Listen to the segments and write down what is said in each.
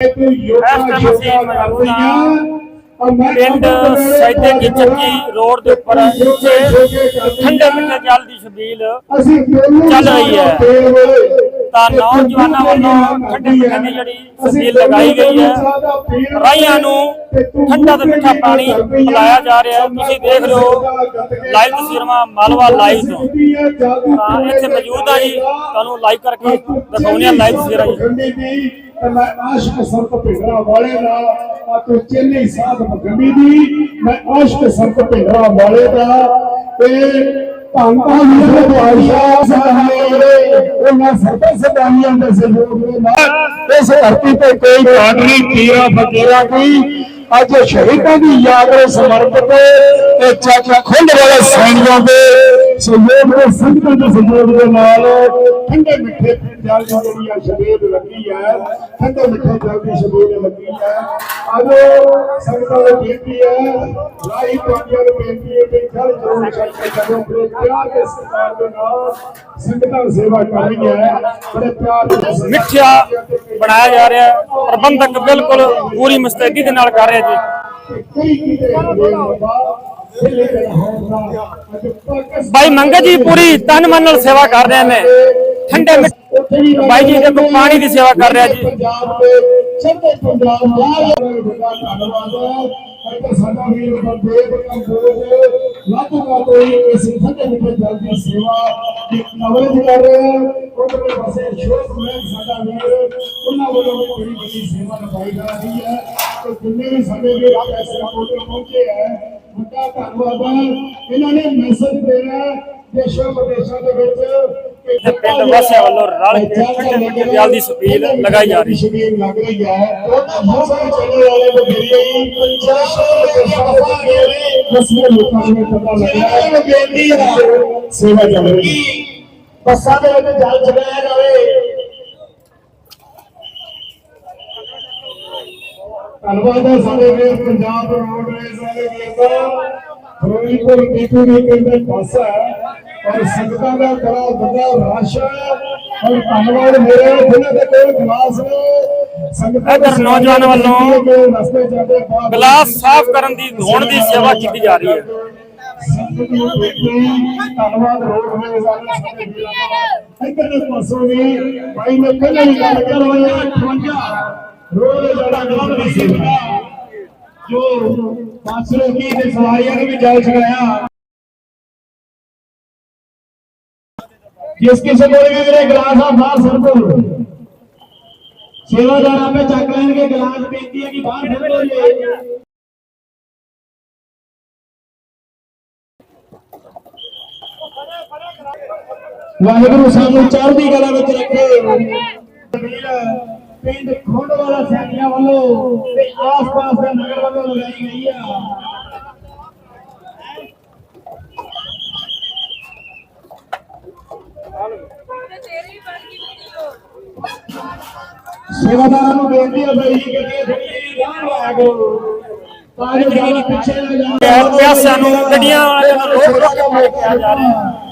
Time ਅਸੀਂ ਮੌਜੂਦ ਹਾਂ ਪਿੰਡ ਸੈਦੇ ਕੀ ਚੱਕੀ ਰੋਡ ਦੇ ਉੱਪਰ ਜਿੱਥੇ ਠੰਡੇ ਮਿੱਠੇ ਜਲ ਦੀ ਛਬੀਲ ਚੱਲ ਰਹੀ ਹੈ। ਤਾਂ ਨੌਜਵਾਨਾਂ ਵੱਲੋਂ ਠੰਡੇ ਮਿੱਠੇ ਦੀ ਜਿਹੜੀ ਛਬੀਲ ਲਗਾਈ ਗਈ ਹੈ। ਰਾਈਆਂ ਨੂੰ ਠੰਡਾ ਤੇ ਮਿੱਠਾ ਪਾਣੀ ਪਿਲਾਇਆ ਜਾ ਰਿਹਾ ਹੈ। ਤੁਸੀਂ ਦੇਖ ਰਹੇ ਹੋ, ਲਾਈਵ ਤਸਵੀਰਾਂ ਮਾਲਵਾ ਲਾਈਵ ਤੋਂ। ਤਾਂ ਇੱਥੇ ਮੌਜੂਦ ਆ ਜੀ। ਤੁਹਾਨੂੰ ਲਾਈਵ ਕਰਕੇ ਦਿਖਾਉਂਦੇ ਆ ਲਾਈਵ ਤਸਵੀਰਾਂ ਜੀ। ਮੈਂ ਆਸ਼ਕ ਸੰਤ ਭਿੰਡਰਾ ਵਾਲੇ ਦਾ ਆ ਤੂੰ ਚੇਨਈ ਸਾਧ ਮਗੰਡੀ ਦੀ, ਮੈਂ ਆਸ਼ਕ ਸੰਤ ਭਿੰਡਰਾ ਵਾਲੇ ਦਾ। ਤੇ ਧੰਨ ਧੰਨ ਮੇਰੇ ਬਾਦਸ਼ਾਹ ਸਾਹਿਬ ਉਹਨਾਂ ਸਰਬਤ ਸਦਾਈਆਂ ਦੇ ਸਹਿਯੋਗ ਦੇ ਨਾਲ ਇਸ ਧਰਤੀ ਤੇ ਕੋਈ ਘਾਟ ਨਹੀਂ ਪੀਰਾ ਫਕੀਰਾ ਦੀ ਅੱਜ ਸ਼ਹੀਦਾਂ ਦੀ ਯਾਦ ਨੂੰ ਸਮਰਪਿਤ ਤੇ ਚਾਚਾ ਖੁੰਡ ਵਾਲੇ ਸੈਣੀਆਂ ਦੇ ਸਹਿਯੋਗ ਦੇ ਸੰਗਤਾਂ ਦੇ ਸਹਿਯੋਗ ਦੇ ਨਾਲ ਠੰਡੇ ਮਿੱਠੇ। ਜਲ ਦੀ ਜਿਹੜੀ ਆ ਸ਼ਬੀਲ ਲੱਗੀ ਹੈ ਠੰਡੇ ਮਿੱਠੇ ਜਲ ਦੀ ਸ਼ਬੀਲ ਲੱਗੀ ਹੈ। ਅੱਜ ਸੰਗਤਾਂ ਨੂੰ ਬੇਨਤੀ ਹੈ ਰਾਈ ਪੰਜਾਂ ਨੂੰ ਬੇਨਤੀ ਹੈ ਕਿ ਜਲ ਜਰੂਰ ਛੱਡ ਕੇ ਕਰੋ ਬੜੇ ਪਿਆਰ ਦੇ ਸਤਿਕਾਰ ਦੇ ਨਾਲ ਸੰਗਤਾਂ ਦੀ ਸੇਵਾ ਕਰ ਰਹੀ ਹੈ। ਬੜੇ ਪਿਆਰ ਦੇ ਨਾਲ ਮਿੱਠਾ ਬਣਾਇਆ ਜਾ ਰਿਹਾ ਪ੍ਰਬੰਧਕ ਬਿਲਕੁਲ ਪੂਰੀ ਮੁਸਤੈਦੀ ਦੇ ਨਾਲ ਕਰ ਰਿਹਾ ਜੀ। ਕਈ ਕੀਤੇ ਹੋਏ ਬਾਬਾ ਹਿੱਲੇ ਦੇ ਹੌਸਲਾ ਅੱਜ ਪਾਕਿਸਤਾਨ ਬਾਈ ਮੰਗਾ ਜੀ ਪੂਰੀ ਤਨ ਮਨ ਨਾਲ ਸੇਵਾ ਕਰ ਰਹੇ ਨੇ ਠੰਡੇ ਮਿੱਠੇ ਬਾਈ ਜੀ ਦੇਖੋ ਪਾਣੀ ਦੀ ਸੇਵਾ ਕਰ ਰਿਹਾ ਜੀ ਪੰਜਾਬ ਦੇ ਚੜ੍ਹਦੇ ਪੰਜਾਬ ਦਾ ਬੜਾ ਧੰਨਵਾਦ ਹੈ ਅਤੇ ਸਾਡਾ ਵੀਰ ਬੰਦੇਵ ਕੰਬੋਜ ਲਾਤੂਗਾ ਕੋਈ ਇਸ ਠੰਡੇ ਮਿੱਠੇ ਜਲ ਦੀ ਸੇਵਾ ਦੀ ਕਵਰੇਜ ਕਰ ਰਿਹਾ ਹੈ ਉਹਦੇ ਪਾਸੇ ਸ਼ੋਕ ਮੈਂ ਸਾਡਾ ਵੀਰ ਉਹਨਾਂ ਵੱਲੋਂ ਵੀ ਬੜੀ ਵੱਡੀ ਸੇਵਾ ਨਿਭਾਈ ਜਾ ਰਹੀ ਹੈ ਤੇ ਜਿੰਨੇ ਵੀ ਸਾਡੇ ਵੀਰ ਆ ਐਸੇ ਕੋਲ ਪਹੁੰਚੇ ਹੈ ਵੱਡਾ ਧੰਨਵਾਦ ਇਹਨਾਂ ਨੇ ਮੈਸੇਜ ਦੇਣਾ ਦੇਸ਼ਾਂ ਵਿਦੇਸ਼ਾਂ ਦੇ ਵਿੱਚ ਪਿੰਡ ਵਾਸੀਆਂ ਵੱਲੋਂ ਰਲ ਕੇ ਠੰਡੇ ਮਿੱਠੇ ਜਲ ਦੀ ਛਬੀਲ ਲਗਾਈ ਜਾ ਰਹੀ ਹੈ। ਸ਼ਬੀਲ ਲੱਗ ਰਹੀ ਹੈ। ਉਹਨਾਂ ਮੌਸਮ ਚੱਲਣ ਵਾਲੇ ਬਥੇਰੇ ਹੀ ਪੰਜਾਬ ਦੇ ਦਸਵੇਂ ਲੋਕਾਂ ਨੂੰ ਪਤਾ ਲੱਗਿਆ ਹੈ ਬੇਨਤੀ ਹੈ। ਸੇਵਾ ਚੱਲ ਰਹੀ ਹੈ। ਬੱਸਾਂ ਦੇ ਵਿੱਚ ਜਲ ਚਲਾਇਆ ਜਾਵੇ। ਧੰਨਵਾਦ ਹੈ ਸਾਡੇ ਵੀਰ ਪੰਜਾਬ ਰੋਡਵੇਜ਼ ਵਾਲੇ ਵੀਰ ਦਾ। ਫਿਰੋਜ਼ਪੁਰ ਟੀਟੂ ਦੀ ਕਹਿੰਦੇ ਬੱਸ ਹੈ ਔਰ ਸੰਗਤਾਂ ਦਾ ਬੜਾ ਵੱਡਾ ਰਸ਼ ਹੈ। ਔਰ ਧੰਨਵਾਦ ਮੇਰੇ ਜਿਨ੍ਹਾਂ ਦੇ ਕੋਲ ਗਲਾਸ ਨੇ। ਸੰਗਤਾਂ ਇੱਧਰ ਨੌਜਵਾਨਾਂ ਵੱਲੋਂ ਗਲਾਸ ਸਾਫ਼ ਕਰਨ ਦੀ ਧੋਣ ਦੀ ਸੇਵਾ ਕੀਤੀ ਜਾ ਰਹੀ ਹੈ। ਧੰਨਵਾਦ ਰੋਡਵੇਜ਼ ਵਾਲੇ ਸਾਡੇ ਵੀਰਾਂ ਦਾ। ਇੱਧਰ ਦੇ ਪਾਸੋਂ ਵੀ ਭਾਈ ਨੇ ਪਹਿਲਾਂ ਹੀ ਗੱਲ ਕਰ ਹੋਇਆ 58 ਰੋਡ ਜਿਹੜਾ ਨਾਮ ਦੀ ਸੇਵਾ ਜੋ ਪਾਸਰੋਂ ਕੀ ਤੇ ਸਵਾਰੀਆਂ ਨੂੰ ਵੀ ਜਲ ਛਕਾਇਆ ਜਿਸ ਕਿਸੇ ਕੋਲ ਵੀ ਮੇਰੇ ਗਲਾਸ ਆ ਬਾਹਰ ਸੁੱਟੋ ਸੇਵਾਦਾਰ ਆਪੇ ਚੱਕ ਲੈਣਗੇ ਗਲਾਸ ਬੇਨਤੀ ਹੈ ਕਿ ਬਾਹਰ ਸੁੱਟੋ ਜੀ ਵਾਹਿਗੁਰੂ ਸਾਨੂੰ ਚੜ੍ਹਦੀ ਕਲਾ ਵਿੱਚ ਰੱਖੇ ਪਿੰਡ ਖੁੰਡ ਵਾਲਾ ਸੈਨੀਆਂ ਵੱਲੋਂ ਤੇ ਆਸ-ਪਾਸ ਦੇ ਨਗਰ ਵੱਲੋਂ ਲਗਾਈ ਗਈ ਆ। ਸੇਵਾਦਾਰਾਂ ਨੂੰ ਬੇਨਤੀ ਹੈ ਬਈ ਕਿ ਇਹ ਗਾਂਹ ਲਾਇਆ ਕਰੋ ਤਾਂ ਜੋ ਪਿੱਛੇ ਨਾ ਜਾਣ। ਪਿਆਸਿਆਂ ਨੂੰ ਗੱਡੀਆਂ ਵਾਲਿਆਂ ਨੂੰ ਰੋਕ ਰੋਕ ਕੇ ਲੈ ਕੇ ਆ ਜਾ ਰਹੇ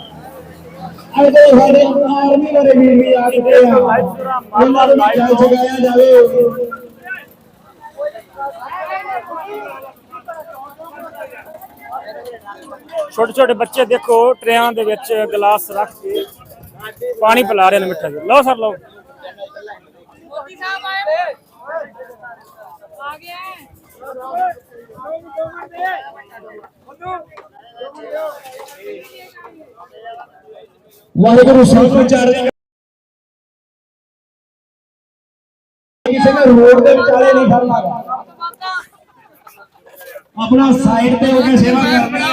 छोटे छोटे बच्चे देखो ट्रेन दे गलास रख के पानी पिला रहे मिठा जी लो सर, लो। ਵਾਹਿਗੁਰੂ ਸਾਹਿਬ ਨੂੰ ਚੜ ਰਿਹਾ ਕਿਸੇ ਨੇ ਰੋਡ ਦੇ ਵਿਚਾਲੇ ਨਹੀਂ ਖੜਨਾ ਆਪਣਾ ਸਾਈਡ ਤੇ ਹੋ ਕੇ ਸੇਵਾ ਕਰਨਾ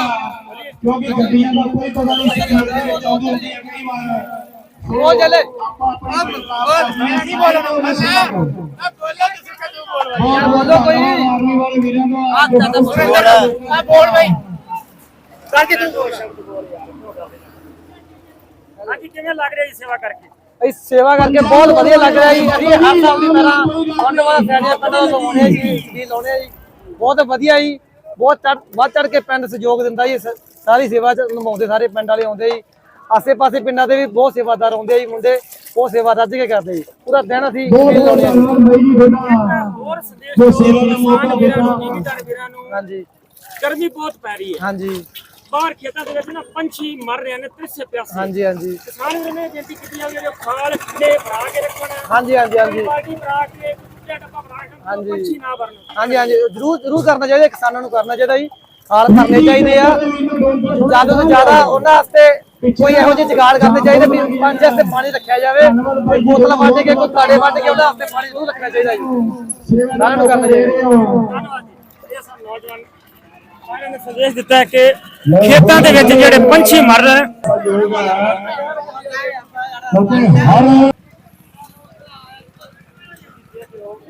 ਕਿਉਂਕਿ ਗੱਡੀਆਂ ਦਾ ਕੋਈ ਪਤਾ ਨਹੀਂ ਸੇਵਾ ਦੇ ਵਿੱਚ ਆਉਂਦੀ ਹੁੰਦੀ ਹੈ ਕਈ ਵਾਰ। ਉਹ ਜਲੇ ਮੈਂ ਨਹੀਂ ਬੋਲਣਾ। ਮੈਂ ਬੋਲਣਾ ਤੁਸੀਂ ਕਦੋਂ ਬੋਲਵਾਈ ਬੋਲੋ ਕੋਈ ਆਰਮੀ ਵਾਲੇ ਵੀਰਾਂ ਦਾ ਆ ਬੋਲ ਬਈ। ਕਰਕੇ ਤੂੰ ਬੋਲ। ਸ਼ਬਦ ਬੋਲ ਯਾਰ ਹਾਂਜੀ ਕਿਵੇਂ ਲੱਗ ਰਿਹਾ ਜੀ ਸੇਵਾ ਕਰਕੇ? ਇਸ ਸੇਵਾ ਕਰਕੇ ਬਹੁਤ ਵਧੀਆ ਲੱਗ ਰਿਹਾ ਜੀ। ਅਸੀਂ ਹਰ ਸਾਲ ਦੀ ਤਰ੍ਹਾਂ ਵਾਲਾ ਸੈਣੀਆਂ ਪਿੰਡਾਂ ਤੋਂ ਆਉਣੇ ਜੀ ਵੀ ਲਾਉਣੇ ਆ ਜੀ। ਬਹੁਤ ਵਧੀਆ ਜੀ। ਬਹੁਤ ਵੱਧ ਚੜ ਕੇ ਪਿੰਡ ਸਹਿਯੋਗ ਦਿੰਦਾ ਜੀ। ਸ- ਸਾਰੀ ਸੇਵਾ ਚ ਨਿਭਾਉਂਦੇ ਸਾਰੇ ਪਿੰਡ ਵਾਲੇ ਆਉਂਦੇ ਜੀ। ਆਸੇ ਪਾਸੇ ਪਿੰਡਾਂ ਦੇ ਵੀ ਬਹੁਤ ਸੇਵਾਦਾਰ ਆਉਂਦੇ ਆ ਜੀ ਮੁੰਡੇ। ਉਹ ਸੇਵਾ ਰੱਜ ਕੇ ਕਰਦੇ ਜੀ। ਪੂਰਾ ਦਿਨ ਅਸੀਂ ਆ। ਧੰਨਵਾਦ ਬਾਈ ਜੀ ਤੁਹਾਡਾ। ਹੋਰ ਸੰਦੇਸ਼ ਜੋ ਸੇਵਾ ਦਾ ਮੌਕਾ ਕਿਸਾਨ ਵੀਰਾਂ ਨੂੰ, ਦਿੱਤਾ। ਜ਼ਿਮੀਂਦਾਰ ਵੀਰਾਂ ਨੂੰ। ਹਾਂਜੀ। ਗਰਮੀ ਬਹੁਤ ਪੈ ਰਹੀ ਹੈ। ਹਾਂਜੀ। ਬਾਹਰ ਖੇਤਾਂ ਦੇ ਵਿੱਚ ਨਾ ਪੰਛੀ ਮਰ ਰਹੇ ਨੇ ਤ੍ਰਿਸੇ ਪਿਆਸੇ। ਹਾਂਜੀ ਹਾਂਜੀ। ਕਿਸਾਨ ਵੀਰਾਂ ਨੇ ਬੇਨਤੀ ਕੀਤੀ ਜਾਂਦੀ ਹੈ ਜੋ ਖਾਲ ਖੱਡੇ ਭਰਾ ਕੇ ਰੱਖਣਾ। ਹਾਂਜੀ ਹਾਂਜੀ ਹਾਂਜੀ। ਬਾਲਟੀ ਭਰਾ ਕੇ ਕੁੱਤੇ ਡੱਬਾ ਭਰਾ ਕੇ ਹਾਂਜੀ। ਪੰਛੀ ਨਾ ਵਰਨ ਹਾਂਜੀ ਹਾਂਜੀ ਜਰੂਰ ਜਰੂਰ ਕਰਨਾ ਚਾਹੀਦਾ ਕਿਸਾਨਾਂ ਨੂੰ ਕਰਨਾ ਚਾਹੀਦਾ ਜੀ। ਹਾਲ ਕਰਨੇ ਚਾਹੀਦੇ ਆ। ਜ਼ਿਆਦਾ ਤੋਂ ਜ਼ਿਆਦਾ ਉਹਨਾਂ ਵਾਸਤੇ ਕੋਈ ਇਹੋ ਜਿਹੇ ਜੁਗਾੜ ਕਰਨੇ ਚਾਹੀਦੇ ਵੀ ਪੰਜ ਵਾਸਤੇ ਪਾਣੀ ਰੱਖਿਆ ਜਾਵੇ ਕੋਈ ਬੋਤਲ ਵੱਢ ਕੇ ਕੋਈ ਤਾੜੇ ਵੱਢ ਕੇ ਉਹਨਾਂ ਵਾਸਤੇ ਪਾਣੀ ਜ਼ਰੂਰ ਰੱਖਣਾ ਚਾਹੀਦਾ ਜੀ। ਸਾਰਿਆਂ ਨੂੰ ਕਰਨਾ ਚਾਹੀਦਾ ਧੰਨਵਾਦ ਜੀ। ਇਹ ਸਭ ਨੌਜਵਾਨ ਸਾਰਿਆਂ ਨੇ ਸੰਦੇਸ਼ ਦਿੱਤਾ ਹੈ ਕਿ ਖੇਤਾਂ ਦੇ ਵਿੱਚ ਜਿਹੜੇ ਪੰਛੀ ਮਰ ਰਹੇ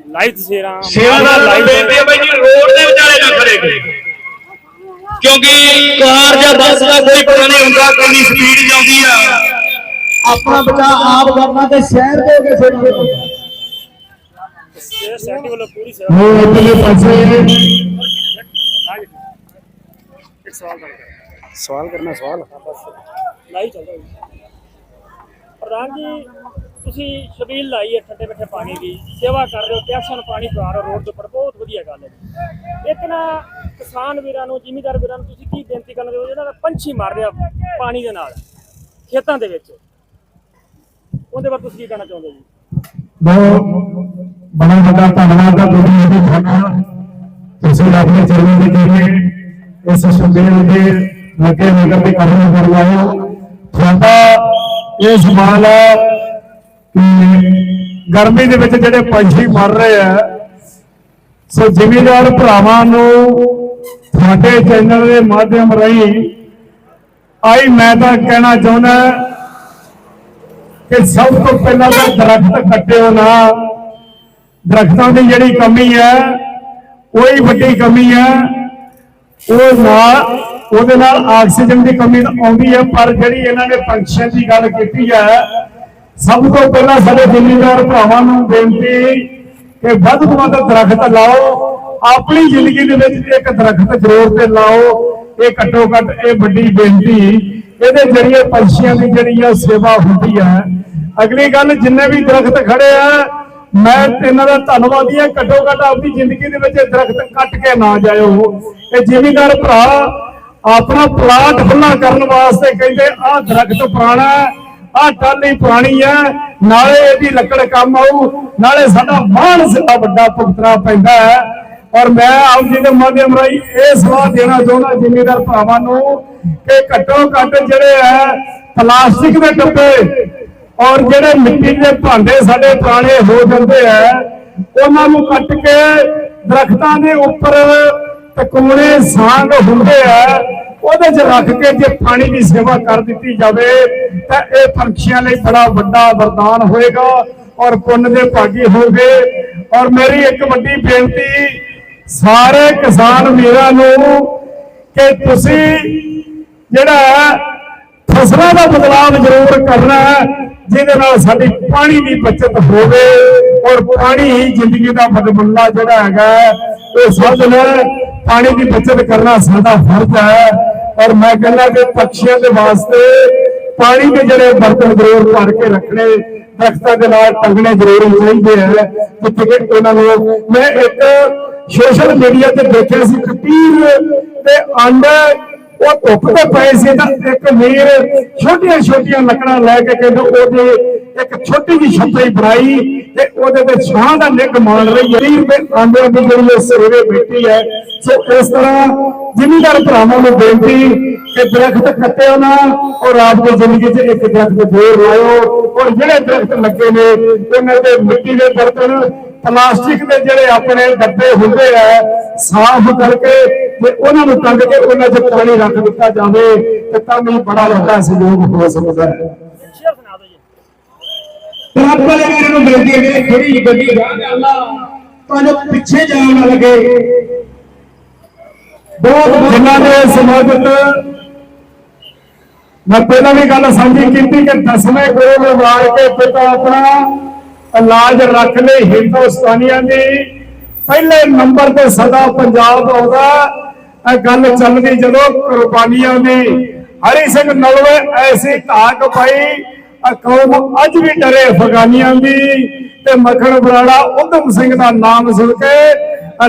ਲਾਈਵ ਤਸਵੀਰਾਂ ਸੇਵਾਦਾਰ ਨੂੰ ਬੇਨਤੀ ਹੈ ਬਾਈ ਜੀ ਰੋਡ ਦੇ ਵਿਚਾਲੇ ਨਾ ਖੜੇ ਕਿਉਂਕਿ ਕਾਰ ਜਾਂ ਬੱਸ ਦਾ ਕੋਈ ਪਤਾ ਨਹੀਂ ਹੁੰਦਾ ਕਿੰਨੀ ਸਪੀਡ ਜਾਂਦੀ ਆ। ਆਪਣਾ ਬਚਾ ਆਪ ਕਰਨਾ ਤੇ ਸ਼ਹਿਰ ਦੇ ਨੂੰ ਇਹ ਸੈਂਟੀ ਵੱਲੋਂ ਪੂਰੀ ਸੇਵਾ ਉਹ ਇਧਰਲੇ ਪਾਸੇ। ਸਵਾਲ ਕਰ ਸਵਾਲ ਕਰਨਾ ਸਵਾਲ ਲਾਈ ਚੱਲਦਾ ਜੀ ਪ੍ਰਧਾਨ ਜੀ ਤੁਸੀਂ ਸ਼ਬੀਲ ਲਾਈ ਹੈ ਠੰਡੇ ਮਿੱਠੇ ਪਾਣੀ ਦੀ ਸੇਵਾ ਕਰ ਰਹੇ ਹੋ ਪਿਆਸਾਂ ਨੂੰ ਪਾਣੀ ਪਾ ਰਹੇ ਹੋ ਰੋਡ ਦੇ ਉੱਪਰ ਬਹੁਤ ਵਧੀਆ ਗੱਲ ਹੈ ਜੀ। ਇੱਕ ਨਾ ਕਿਸਾਨ ਵੀਰਾਂ ਨੂੰ ਜ਼ਿਮੀਂਦਾਰ ਵੀਰਾਂ ਨੂੰ ਤੁਸੀਂ ਕੀ ਬੇਨਤੀ ਕਰਨ ਦੇ ਹੋ ਜਿਹੜਾ ਪੰਛੀ ਮਰ ਰਿਹਾ ਪਾਣੀ ਦੇ ਨਾਲ ਖੇਤਾਂ ਦੇ ਵਿੱਚ ਉਹਦੇ ਬਾਰੇ ਤੁਸੀਂ ਕੀ ਕਹਿਣਾ ਚਾਹੁੰਦੇ ਜੀ ਬਹੁਤ ਬੜਾ ਵੱਡਾ ਧੰਨਵਾਦ ਹੈ ਤੁਹਾਡੀ ਜੀ ਤੁਹਾਨੂੰ ਤੁਸੀਂ ਆਪਣੇ ਚਰਨਾਂ ਦੇ ਕੇ ਇਸ ਸੰਦੇਸ਼ ਦੇ ਲੱਗੇ ਨਗਰ ਦੇ ਕੰਮ ਕਰਵਾਇਆ ਤੁਹਾਡਾ ਇਹ ਸਵਾਲ ਹੈ ਕਿ ਗਰਮੀ ਦੇ ਵਿੱਚ ਜਿਹੜੇ ਪੰਛੀ ਮਰ ਰਹੇ ਆ, ਸੋ ਜ਼ਿਮੀਦਾਰ ਭਰਾਵਾਂ ਨੂੰ ਤੁਹਾਡੇ ਚੈਨਲ ਦੇ ਮਾਧਿਅਮ ਰਾਹੀਂ ਆਈ ਮੈਂ ਤਾਂ ਕਹਿਣਾ ਚਾਹੁੰਦਾ ਕਿ ਸਭ ਤੋਂ ਪਹਿਲਾਂ ਤਾਂ ਦਰਖਤ ਕੱਟਿਓ ਨਾ। ਦਰਖਤਾਂ ਦੀ ਜਿਹੜੀ ਕਮੀ ਹੈ, ਉਹੀ ਵੱਡੀ ਕਮੀ ਹੈ। ਉਹ ਨਾਲ, ਉਹਦੇ ਨਾਲ ਆਕਸੀਜਨ ਦੀ ਕਮੀ ਆਉਂਦੀ ਹੈ, ਪਰ ਜਿਹੜੀ ਇਹਨਾਂ ਨੇ ਪੰਛੀਆਂ ਦੀ ਗੱਲ ਕੀਤੀ ਹੈ, ਸਭ ਤੋਂ ਪਹਿਲਾਂ ਸਾਡੇ ਜ਼ਿਮੀਂਦਾਰ ਭਰਾਵਾਂ ਨੂੰ ਬੇਨਤੀ ਕਿ ਵੱਧ ਤੋਂ ਵੱਧ ਦਰਖਤ ਲਾਓ, ਆਪਣੀ ਜ਼ਿੰਦਗੀ ਦੇ ਵਿੱਚ ਇੱਕ ਦਰਖਤ ਜ਼ਰੂਰ ਤੇ ਲਾਓ, ਇਹ ਘੱਟੋ ਘੱਟ ਇਹ ਵੱਡੀ ਬੇਨਤੀ, ਇਹਦੇ ਜਰੀਏ ਪੰਛੀਆਂ ਦੀ ਜਿਹੜੀ ਆ ਸੇਵਾ ਹੁੰਦੀ ਹੈ। ਅਗਲੀ ਗੱਲ, ਜਿੰਨੇ ਵੀ ਦਰਖਤ ਖੜੇ ਆ ਮੈਂ ਇਹਨਾਂ ਦਾ ਧੰਨਵਾਦੀ ਹਾਂ, ਘੱਟੋ ਘੱਟ ਆਪਣੀ ਜ਼ਿੰਦਗੀ ਦੇ ਵਿੱਚ ਦਰਖਤ ਕੱਟ ਕੇ ਨਾ ਜਾਇਓ। ਇਹ ਜ਼ਿਮੀਂਦਾਰ ਭਰਾ ਆਪਣਾ ਪਲਾਟ ਖੁੱਲਾ ਕਰਨ ਵਾਸਤੇ ਕਹਿੰਦੇ, ਆਹ ਦਰਖਤ ਪੁਰਾਣਾ ਆਹ ਟਾਲੀ ਪੁਰਾਣੀ ਹੈ, ਨਾਲੇ ਇਹਦੀ ਲੱਕੜ ਕੰਮ ਆਊ, ਨਾਲੇ ਸਾਡਾ ਮਾਣ ਸਿੱਧਾ ਵੱਡਾ ਭੁਗਤਣਾ ਪੈਂਦਾ ਹੈ। ਔਰ ਮੈਂ ਆਪ ਜੀ ਦੇ ਮਾਧਿਅਮ ਰਾਹੀਂ ਇਹ ਸਲਾਹ ਦੇਣਾ ਚਾਹੁੰਦਾ ਜ਼ਿਮੀਂਦਾਰ ਭਰਾਵਾਂ ਨੂੰ ਕਿ ਘੱਟੋ ਘੱਟ ਜਿਹੜੇ ਹੈ, ਪਲਾਸਟਿਕ ਦੇ ਡੱਬੇ ਔਰ ਜਿਹੜੇ ਮਿੱਟੀ ਦੇ ਭਾਂਡੇ ਸਾਡੇ ਪੁਰਾਣੇ ਹੋ ਜਾਂਦੇ ਆ, ਉਹਨਾਂ ਨੂੰ ਕੱਟ ਕੇ ਦਰਖਤਾਂ ਦੇ ਉੱਪਰ ਟਕੋਣੇ ਸਾਂਗ ਹੁੰਦੇ ਆ, ਉਹਦੇ 'ਚ ਰੱਖ ਕੇ ਜੇ ਪਾਣੀ ਦੀ ਸੇਵਾ ਕਰ ਦਿੱਤੀ ਜਾਵੇ, ਤਾਂ ਇਹ ਪੰਛੀਆਂ ਲਈ ਬੜਾ ਵੱਡਾ ਵਰਦਾਨ ਹੋਏਗਾ ਔਰ ਪੁੰਨ ਦੇ ਭਾਗੀ ਹੋਗੇ ਔਰ ਮੇਰੀ ਇੱਕ ਵੱਡੀ ਬੇਨਤੀ, ਸਾਰੇ ਕਿਸਾਨ ਵੀਰਾਂ ਨੂੰ ਕਿ ਤੁਸੀਂ ਜਿਹੜਾ ਫਸਲਾਂ ਦਾ ਬਦਲਾਅ ਜ਼ਰੂਰ ਕਰਨਾ ਹੈ ਜਿਹਦੇ ਨਾਲ ਸਾਡੀ ਪਾਣੀ ਦੀ ਬਚਤ ਹੋਵੇ ਔਰ ਪਾਣੀ ਹੀ ਜ਼ਿੰਦਗੀ ਦਾ ਮਕਬੁੱਲਾ ਜਿਹੜਾ ਹੈਗਾ ਉਹ ਸਮਝ ਪਾਣੀ ਦੀ ਬਚਤ ਕਰਨਾ ਸਾਡਾ ਫਰਜ਼ ਹੈ। ਔਰ ਮੈਂ ਕਹਿੰਦਾ ਕਿ ਪੰਛੀਆਂ ਦੇ ਵਾਸਤੇ ਪਾਣੀ ਦੇ ਜਿਹੜੇ ਬਰਤਨ ਜ਼ਰੂਰ ਭਰ ਕੇ ਰੱਖਣੇ, ਦਰਖਤਾਂ ਦੇ ਨਾਲ ਟੰਗਣੇ ਜ਼ਰੂਰੀ ਚਾਹੀਦੇ ਹੈ ਜਿੱਥੇ ਕਿ ਉਹਨਾਂ ਨੂੰ ਮੈਂ ਇੱਕ ਸੋਸ਼ਲ ਮੀਡੀਆ ਤੇ ਦੇਖਿਆ ਸੀ ਕਤੀਰ ਤੇ ਆਂਡਾ ਉਹ ਧੁੱਪ ਤੇ ਪਏ ਸੀ ਤਾਂ ਇੱਕ ਵੀਰ ਛੋਟੀਆਂ ਛੋਟੀਆਂ ਲੱਕੜਾਂ ਲੈ ਕੇ ਕਹਿੰਦੇ ਉਹਦੇ ਇੱਕ ਛੋਟੀ ਜਿਹੀ ਛੱਪੜੀ ਬਣਾਈ ਤੇ ਉਹਦੇ ਤੇ ਛਾਂ ਦਾ ਨਿੱਘ ਮਾਣ ਰਹੀ ਹੈ। ਵੀਰ ਤੇ ਆਂਦੇ ਦੀ ਜਿਹੜੀ ਇਹ ਸੇਵੇ ਬੈਠੀ ਹੈ, ਸੋ ਇਸ ਤਰ੍ਹਾਂ ਜ਼ਿਮੀਂਦਾਰ ਭਰਾਵਾਂ ਨੂੰ ਬੇਨਤੀ ਕਿ ਦਰਖਤ ਕੱਟਿਓ ਨਾ ਔਰ ਆਪ ਦੀ ਜ਼ਿੰਦਗੀ 'ਚ ਇੱਕ ਦਰਖਤ ਜ਼ਰੂਰ ਲਾਇਓ। ਔਰ ਜਿਹੜੇ ਦਰਖਤ ਲੱਗੇ ਨੇ, ਉਹਨਾਂ ਦੇ ਮਿੱਟੀ ਦੇ ਬਰਤਨ, ਪਲਾਸਟਿਕ ਦੇ ਜਿਹੜੇ ਆਪਣੇ ਡੱਬੇ ਹੁੰਦੇ ਆ, ਸਾਫ਼ ਕਰਕੇ ਤੇ ਉਹਨਾਂ ਨੂੰ ਟੰਗ ਕੇ ਉਹਨਾਂ 'ਚ ਪਾਣੀ ਰੱਖ ਦਿੱਤਾ ਜਾਵੇ, ਤੇ ਤਾਂ ਵੀ ਬੜਾ ਵੱਡਾ ਸਹਿਯੋਗ ਹੋ ਸਕਦਾ ਹੈ। ਸ਼ੇਅਰ ਵਾਲੇ ਵੀਰ ਨੂੰ ਬੇਨਤੀ ਹੈ ਕਿ ਥੋੜੀ ਗੱਡੀ ਰਾਹ ਕਰ ਲਾ ਤੁਹਾਨੂੰ ਪਿੱਛੇ ਜਾਣ ਨਾ ਲੱਗੇ। ਬਹੁਤ ਜਿਨ੍ਹਾਂ ਨੇ ਸਮਾਜਤ ਮੈਂ ਪਹਿਲਾਂ ਵੀ ਗੱਲ ਸਾਂਝੀ ਕੀਤੀ ਕਿ ਦਸਵੇਂ ਗੁਰੂ ਨੂੰ ਵਾਰ ਕੇ ਪਿਤਾ ਆਪਣਾ ਇਲਾਜ ਰੱਖ ਲੈ ਹਿੰਦੁਸਤਾਨੀਆਂ ਦੀ। ਪਹਿਲੇ ਨੰਬਰ ਤੇ ਸਦਾ ਪੰਜਾਬ ਆਉਂਦਾ ਇਹ ਗੱਲ ਚੱਲਦੀ ਜਦੋਂ ਕੁਰਬਾਨੀਆਂ ਦੀ। ਹਰੀ ਸਿੰਘ ਨਲਵੇ ਐਸੀ ਧਾਕ ਪਾਈ। ਕੌਮ ਅੱਜ ਵੀ ਡਰੇ ਅਫਗਾਨੀਆਂ ਦੀ। ਤੇ ਮੱਖਣ ਬਰਾੜਾ ਉਧਮ ਸਿੰਘ ਦਾ ਨਾਮ ਸੁਣ ਕੇ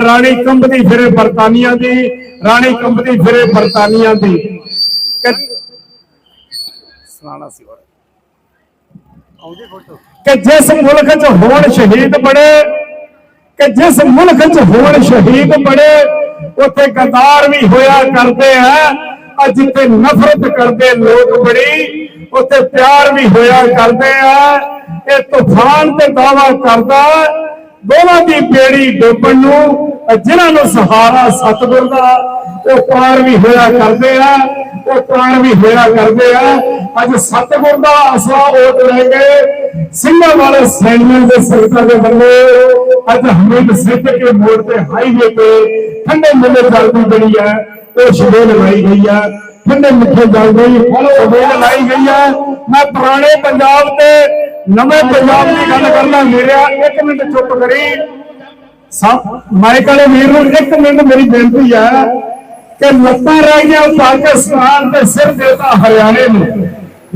ਰਾਣੀ ਕੰਬਦੀ ਫਿਰੇ ਬਰਤਾਨੀਆਂ ਦੀ ਰਾਣੀ ਕੰਬਦੀ ਫਿਰੇ ਬਰਤਾਨੀਆਂ ਦੀ। ਸੁਣਾਣਾ ਸੀ ਹੋਰ। ਕਿ ਜਿਸ ਮੁਲਕ 'ਚ ਹੋਣ ਸ਼ਹੀਦ ਬੜੇ ਕਿ ਜਿਸ ਮੁਲਕ 'ਚ ਹੋਣ ਸ਼ਹੀਦ ਬੜੇ ਉੱਥੇ ਗਦਾਰ ਵੀ ਹੋਇਆ ਕਰਦੇ ਆ। ਆ ਜਿੱਥੇ ਨਫ਼ਰਤ ਕਰਦੇ ਲੋਕ ਬੜੀ ਉੱਥੇ ਪਿਆਰ ਵੀ ਹੋਇਆ ਕਰਦੇ ਆ। ਇਹ ਤੂਫਾਨ ਤੇ ਦਾਵਾ ਕਰਦਾ, ਦੋਵਾਂ ਦੀ ਬੇੜੀ ਡੁੱਬਣ ਨੂੰ ਅ ਜਿਨ੍ਹਾਂ ਨੂੰ ਸਹਾਰਾ ਸਤਿਗੁਰ ਦਾ, ਉਹ ਪਾਰ ਵੀ ਹੋਇਆ ਕਰਦੇ ਆ। ਉਹ ਪਾਰ ਵੀ ਹੋਇਆ ਕਰਦੇ ਆ। ਅੱਜ ਸਤਿਗੁਰ ਦਾ ਆਸਰਾ ਓਟ ਲੈ ਕੇ ਸਿੰਘਾਂ ਵਾਲੇ ਸੈਨਿਕਾਂ ਦੇ ਸਰਕਾਰ ਦੇ ਵੱਲੋਂ ਅੱਜ ਹਮੀਦ ਸਿੱਧ ਕੇ ਮੋੜ ਤੇ ਹਾਈਵੇ ਤੇ ਠੰਡੇ ਮਿੱਲੇ ਚੱਲਦੀ ਜਿਹੜੀ ਹੈ। ਉਹ ਸ਼ਬੀਲ ਲਾਈ ਗਈ ਹੈ। ਠੰਡੇ ਮਿੱਠੇ ਜਲ ਦੀ ਸ਼ਬੀਲ ਲਾਈ ਗਈ ਹੈ। ਮੈਂ ਪੁਰਾਣੇ ਪੰਜਾਬ ਤੇ ਨਵੇਂ ਪੰਜਾਬ ਦੀ ਗੱਲ ਕਰਨਾ ਮੇਰਾ ਇੱਕ ਮਿੰਟ ਚੁੱਪ ਕਰੀ। ਸਭ ਮਾਈਕ ਵਾਲੇ ਵੀਰ ਨੂੰ ਇੱਕ ਮਿੰਟ ਮੇਰੀ ਬੇਨਤੀ ਹੈ। ਕਿ ਲੱਤਾਂ ਰਹਿ ਗਈਆਂ ਪਾਕਿਸਤਾਨ ਤੇ ਸਿਰ ਦੇਤਾ ਹਰਿਆਣੇ ਨੂੰ।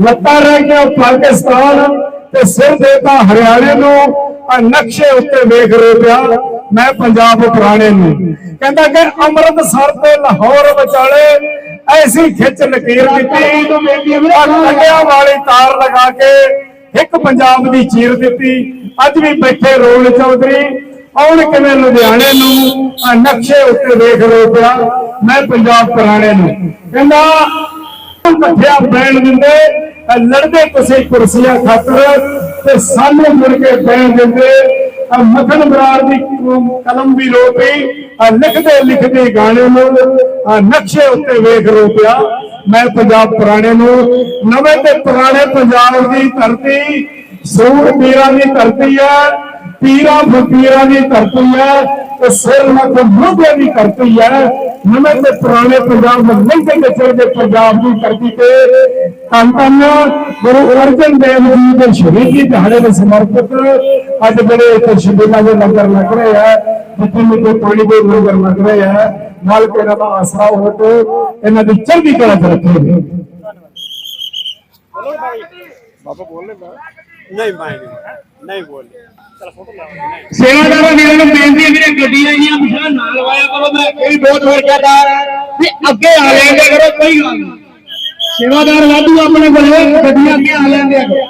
ਲੱਤਾਂ ਰਹਿ ਗਈਆਂ ਪਾਕਿਸਤਾਨ ਤੇ ਸਿਰ ਦੇਤਾ ਹਰਿਆਣੇ ਨੂੰ। ਆ ਨਕਸ਼ੇ ਉੱਤੇ ਵੇਖ ਰਹੇ ਪਿਆ, ਮੈਂ ਪੰਜਾਬ ਪੁਰਾਣੇ ਨੂੰ। ਕਹਿੰਦਾ ਕਿ ਅੰਮ੍ਰਿਤਸਰ ਤੇ ਲਾਹੌਰ ਵਿਚਾਲੇ ਐਸੀ ਖਿੱਚ ਲਕੀਰ ਦਿੱਤੀ ਆ ਵਾਲੀ ਤਾਰ ਲਗਾ ਕੇ ਇੱਕ ਪੰਜਾਬ ਦੀ ਚੀਰ ਦਿੱਤੀ। ਅੱਜ ਵੀ ਬੈਠੇ ਰੋਲ ਚੌਧਰੀ, ਆਉਣ ਕਿਵੇਂ ਲੁਧਿਆਣੇ ਨੂੰ? ਆ ਨਕਸ਼ੇ ਉੱਤੇ ਵੇਖ ਰਹੇ ਪਿਆ। ਮੈਂ ਪੰਜਾਬ ਪੁਰਾਣੇ ਨੂੰ ਕਹਿੰਦਾ ਇਕੱਠਿਆਂ ਬੈਣ ਦਿੰਦੇ ਲੜਦੇ ਤੁਸੀਂ ਕੁਰਸੀਆਂ ਖਾਤਰ ਤੇ ਸਾਨੂੰ ਮੁੜ ਕੇ ਬੈਣ ਦਿੰਦੇ। ਅਹ ਬਰਾੜ ਦੀ ਕਲਮ ਵੀ ਰੋ ਪਈ ਲਿਖਦੇ ਲਿਖਦੇ ਗਾਣੇ ਨੂੰ ਨਕਸ਼ੇ ਉੱਤੇ ਵੇਖ ਰੋ ਪਿਆ ਮੈਂ ਪੰਜਾਬ ਪੁਰਾਣੇ ਨੂੰ, ਨਵੇਂ ਤੇ ਪੁਰਾਣੇ ਪੰਜਾਬ ਦੀ ਧਰਤੀ, ਸੂਰ ਪੀਰਾਂ ਦੀ ਧਰਤੀ ਹੈ, ਪੀਰਾਂ ਫਕੀਰਾਂ ਦੀ ਧਰਤੀ ਹੈ, ਤੇ ਸਿਰ ਮੱਥ ਮੋਢੇ ਦੀ ਧਰਤੀ ਹੈ। ਨਵੇਂ ਤੇ ਪੁਰਾਣੇ ਪੰਜਾਬ ਦੇ ਲੰਘੇ ਤੇ ਚੜ੍ਹਦੇ ਪੰਜਾਬ ਦੀ ਧਰਤੀ ਤੇ ਧੰਨ ਧੰਨ ਗੁਰੂ ਅਰਜਨ ਦੇਵ ਜੀ ਦੇ ਸ਼ਹੀਦੀ ਦਿਹਾੜੇ ਨੂੰ ਸਮਰਪਿਤ ਅੱਜ ਜਿਹੜੇ ਇੱਥੇ ਦੇ ਲੰਗਰ ਲੱਗ ਰਹੇ ਆ ਜਿੱਥੇ ਮਿੱਠੇ ਪਾਣੀ ਦੇ ਲੰਗਰ ਲੱਗ ਰਹੇ ਆ, ਨਾਲ ਕੇ ਦਾ ਆਸਰਾ ਹੋਟ ਇਹਨਾਂ ਦੀ ਚੜ੍ਹਦੀ ਕਲਾ ਚ ਰੱਖੇ ਸੇਵਾਦਾਰਾਂ ਵੀਰਾਂ ਨੂੰ ਬੇਨਤੀ ਹੈ ਵੀਰੇ ਗੱਡੀਆਂ ਜੀਆਂ ਪਿਛਾ ਨਾਲ ਲਵਾਇਆ ਕਰੋ ਮੈਂ ਕੋਈ ਬਹੁਤ ਹੋਰ ਕਹਤਾ ਵੀ ਅੱਗੇ ਆ ਲੈਂਦੇ ਕਰੋ ਕੋਈ ਗੱਲ ਨਹੀਂ। ਸੇਵਾਦਾਰ ਵਾਧੂ ਆਪਣੇ ਕੋਲੇ ਗੱਡੀਆਂ ਅੱਗੇ ਆ ਲੈਂਦੇ ਕਰੋ।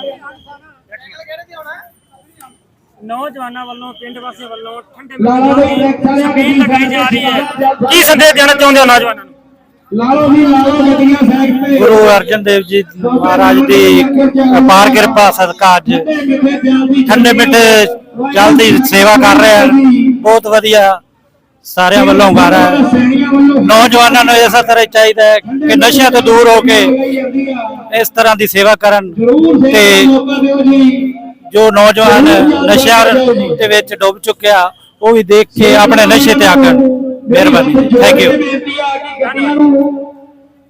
ਨੌਜਵਾਨਾਂ ਵੱਲੋਂ ਪਿੰਡ ਵਾਸੀਆਂ ਵੱਲੋਂ ਠੰਡੇ ਲਾਲਾ ਦੇ ਟਰੈਕਟਰ ਲਗਾਈ ਜਾ ਰਹੀ ਹੈ। ਕੀ ਸੰਦੇਸ਼ ਦੇਣਾ ਚਾਹੁੰਦੇ ਹੋ ਨੌਜਵਾਨਾਂ ਨੂੰ? ਗੁਰੂ ਅਰਜਨ ਦੇਵ ਜੀ ਮਹਾਰਾਜ ਦੀ ਅਪਾਰ ਕਿਰਪਾ ਸਦਕਾ ਅੱਜ ਠੰਡੇ ਮਿੱਠੇ ਜਲ ਦੀ ਸੇਵਾ ਕਰ ਰਹੇ ਹਨ ਬਹੁਤ ਵਧੀਆ ਸਾਰਿਆਂ ਵੱਲੋਂ ਹੁੰਗਾਰਾ ਨੌਜਵਾਨਾਂ ਨੂੰ ਇਸੇ ਤਰ੍ਹਾਂ ਚਾਹੀਦਾ ਹੈ ਕਿ ਨਸ਼ਿਆਂ ਤੋਂ ਦੂਰ ਹੋ ਕੇ ਇਸ ਤਰ੍ਹਾਂ ਦੀ ਸੇਵਾ ਕਰਨ ਤੇ ਜੋ। ਨੌਜਵਾਨ ਨਸ਼ਿਆਂ ਦੇ ਵਿੱਚ ਡੁੱਬ ਚੁੱਕਿਆ ਉਹ ਵੀ ਦੇਖ ਕੇ ਆਪਣੇ ਨਸ਼ੇ ਤੇ ਆਕਣ ਮਿਹਰਬਾਨੀ ਥੈਂਕ ਯੂ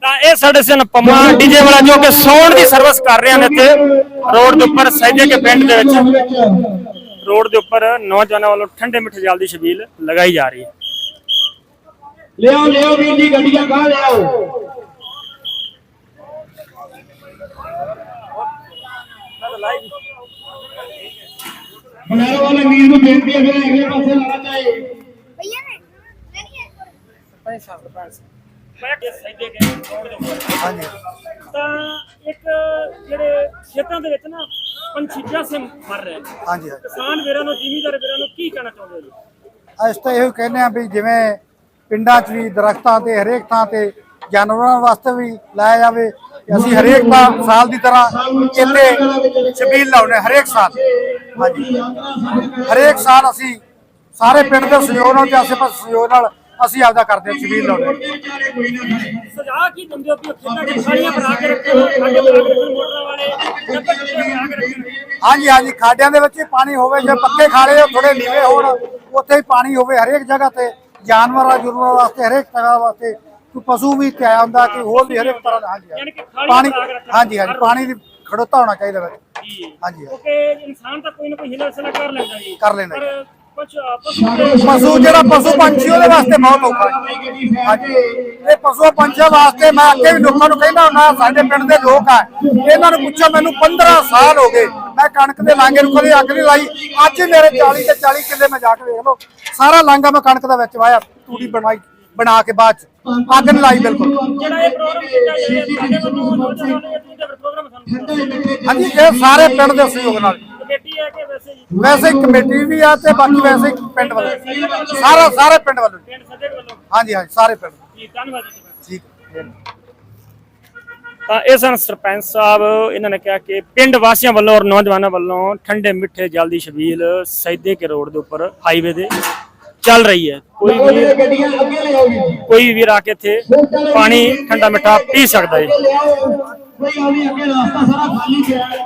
ਤਾਂ ਇਹ ਸਾਡੇ ਸਨ ਪੰਮਾ ਡੀਜੇ ਵਾਲਾ ਜੋ ਕਿ ਸੌਣ ਦੀ ਸਰਵਿਸ ਕਰ ਰਹੇ ਹਨ ਇੱਥੇ ਰੋਡ ਦੇ ਉੱਪਰ ਸੈਦੇ ਕੇ ਪਿੰਡ ਦੇ ਵਿੱਚ। ਰੋਡ ਦੇ ਉੱਪਰ ਨੌਜਵਾਨਾਂ ਵੱਲੋਂ ਠੰਡੇ ਮਿੱਠੇ ਜਲ ਦੀ ਛਬੀਲ ਲਗਾਈ ਜਾ ਰਹੀ ਹੈ। ਲਿਆਓ ਲਿਆਓ ਵੀਰ ਜੀ ਗੱਡੀਆਂ ਕਾ ਲਿਆਓ। ਬਨਾਰੋ ਵਾਲੇ ਵੀਰ ਨੂੰ ਬੇਨਤੀ ਹੈ ਵੀਰੇ ਅਗਲੇ ਪਾਸੇ ਲਾਣਾ ਚਾਹੀਏ ਭਈਆ ਨੇ ਨਹੀਂ ਹੈ ਮੈਂ ਕਿ ਹਾਂਜੀ। ਤਾਂ ਇੱਕ ਜਿਹੜੇ ਖੇਤਾਂ ਦੇ ਵਿੱਚ ਨਾ ਪੰਛੀ ਪਿਆਸੇ ਮਰ ਰਹੇ ਨੇ। ਹਾਂਜੀ ਹਾਂਜੀ। ਕਿਸਾਨ ਵੀਰਾਂ ਨੂੰ ਜ਼ਿਮੀਂਦਾਰ ਵੀਰਾਂ ਨੂੰ ਕੀ ਕਹਿਣਾ ਚਾਹੁੰਦੇ ਹੋ ਜੀ? ਅਸੀਂ ਤਾਂ ਇਹੋ ਕਹਿੰਦੇ ਆ ਵੀ ਜਿਵੇਂ ਪਿੰਡਾਂ 'ਚ ਵੀ ਦਰਖਤਾਂ ਤੇ ਹਰੇਕ ਥਾਂ ਤੇ ਜਾਨਵਰਾਂ ਵਾਸਤੇ ਵੀ ਲਾਇਆ ਜਾਵੇ ਤੇ ਅਸੀਂ ਹਰੇਕ ਦਾ ਸਾਲ ਦੀ ਤਰ੍ਹਾਂ ਇੱਥੇ ਛਬੀਲ ਲਾਉਨੇ ਹਰੇਕ ਸਾਲ। ਹਾਂਜੀ। ਹਰੇਕ ਸਾਲ ਅਸੀਂ ਸਾਰੇ ਪਿੰਡ ਦੇ ਸਹਿਯੋਗ ਨਾਲ ਤੇ ਆਸੇ-ਪਾਸੇ ਸਹਿਯੋਗ ਨਾਲ ਅਸੀਂ ਆਪਦਾ ਕਰਦੇ ਹਾਂ ਛਬੀਲ ਲਾਉਨੇ ਸਜਾ ਕੀ ਦਿੰਦੇ ਹੋ ਕਿ ਖੇਤਾਂ ਦੇ ਖਾਲੀਆਂ ਬਣਾ ਕੇ ਰੱਖੇ ਹੋ ਖਾਡੇ ਬਣਾ ਕੇ ਰੱਖੇ ਹੋ ਮੋਟਰਾਂ ਵਾਲੇ ਜਾਂ ਪੱਕੇ ਬਣਾ ਕੇ ਰੱਖੇ ਹੋ ਹਾਂਜੀ ਹਾਂਜੀ ਖਾਡਿਆਂ ਦੇ ਵਿੱਚ ਹੀ ਪਾਣੀ ਹੋਵੇ ਜੇ ਪੱਕੇ ਖਾਲੇ ਥੋੜੇ ਨੀਵੇਂ ਹੋਣ ਉੱਥੇ ਹੀ ਪਾਣੀ ਹੋਵੇ ਹਰੇਕ ਜਗ੍ਹਾ ਤੇ। ਜਾਨਵਰਾਂ ਜੁਰਮਾਂ ਵਾਸਤੇ ਹਰੇਕ ਤਰ੍ਹਾਂ ਵਾਸਤੇ। ਕੋਈ ਪਸ਼ੂ ਵੀ ਤੇ ਆਇਆ ਹੁੰਦਾ ਕਿ ਹੋਰ ਵੀ ਹਰੇਕ ਤਰ੍ਹਾਂ ਦਾ ਹਾਂਜੀ ਪਾਣੀ ਹਾਂਜੀ ਹਾਂਜੀ ਪਾਣੀ ਦੀ ਖੜੋਤਾ ਹੋਣਾ ਚਾਹੀਦਾ ਵਿੱਚ ਜੀ। ਹਾਂਜੀ ਕਿਉਂਕਿ ਇਨਸਾਨ ਤਾਂ ਕੋਈ ਨਾ ਕੋਈ ਹਿਲਾ ਸਲਾ ਕਰ ਲੈਂਦਾ ਜੀ। ਕਰ ਲੈਂਦਾ ਪਰ ਪਸ਼ੂ ਜਿਹੜਾ ਪਸ਼ੂ ਪੰਛੀ ਉਹਦੇ ਵਾਸਤੇ ਬਹੁਤ ਔਖਾ ਹੈ। ਹਾਂਜੀ। ਇਹ ਪਸ਼ੂ ਪੰਛੀਆਂ ਵਾਸਤੇ ਮੈਂ ਅੱਗੇ ਵੀ ਲੋਕਾਂ ਨੂੰ ਕਹਿੰਦਾ ਹੁੰਦਾ ਸਾਡੇ ਪਿੰਡ ਦੇ ਲੋਕ ਆ ਇਹਨਾਂ ਨੂੰ ਪੁੱਛੋ ਮੈਨੂੰ 15 ਸਾਲ ਹੋ ਗਏ ਮੈਂ ਕਣਕ ਦੇ ਲਾਂਗੇ ਨੂੰ ਕਦੇ ਅੱਗ ਨਹੀਂ ਲਾਈ। ਅੱਜ ਮੇਰੇ 40 ਤੇ 40 ਕਿੱਲੇ ਮੈਂ ਜਾ ਕੇ ਵੇਖ ਲਓ। ਸਾਰਾ ਲਾਂਗਾ ਮੈਂ ਕਣਕ ਦਾ ਵਿੱਚ ਵਾਇਆ ਤੂੜੀ ਬਣਾਈ ਬਣਾ ਕੇ ਬਾਅਦ ਚ। ਅੱਗ ਨਹੀਂ ਲਾਈ ਬਿਲਕੁਲ। ਹਾਂਜੀ ਇਹ ਸਾਰੇ ਪਿੰਡ ਦੇ ਸਹਿਯੋਗ ਨਾਲ। ਕਮੇਟੀ ਹੈ ਕਿ ਵੈਸੇ ਜੀ? ਵੈਸੇ ਹੀ ਕਮੇਟੀ ਵੀ ਆ ਤੇ ਬਾਕੀ ਵੈਸੇ ਪਿੰਡ ਵੱਲੋਂ। ਸਾਰਾ ਸਾਰੇ ਪਿੰਡ ਵੱਲੋਂ। ਪਿੰਡ ਸੱਦੇ ਵੱਲੋਂ। ਹਾਂਜੀ ਹਾਂਜੀ ਸਾਰੇ ਪਿੰਡ। ਜੀ ਧੰਨਵਾਦ ਜੀ ਠੀਕ ਤਾਂ ਇਹ ਸਨ ਸਰਪੰਚ ਸਾਹਿਬ ਇਹਨਾਂ ਨੇ ਕਿਹਾ ਕਿ ਪਿੰਡ ਵਾਸੀਆਂ ਵੱਲੋਂ ਔਰ ਨੌਜਵਾਨਾਂ ਵੱਲੋਂ ਠੰਡੇ ਮਿੱਠੇ ਜਲ ਦੀ ਛਬੀਲ ਸੈਦੇ ਕੇ ਰੋਡ ਦੇ ਉੱਪਰ ਹਾਈਵੇ ਦੇ ਚੱਲ ਰਹੀ ਹੈ। ਕੋਈ ਵੀ ਗੱਡੀਆਂ ਅੱਗੇ ਲਿਆਓ ਜੀ। ਕੋਈ ਵੀ ਵੀਰ ਆ ਕੇ ਇੱਥੇ ਪਾਣੀ ਠੰਡਾ ਮਿੱਠਾ ਪੀ ਸਕਦਾ ਹੈ। ਲਿਆਓ ਕੋਈ ਆਵੀ ਅੱਗੇ ਰਸਤਾ ਸਾਰਾ ਖਾਲੀ ਪਿਆ ਹੈ।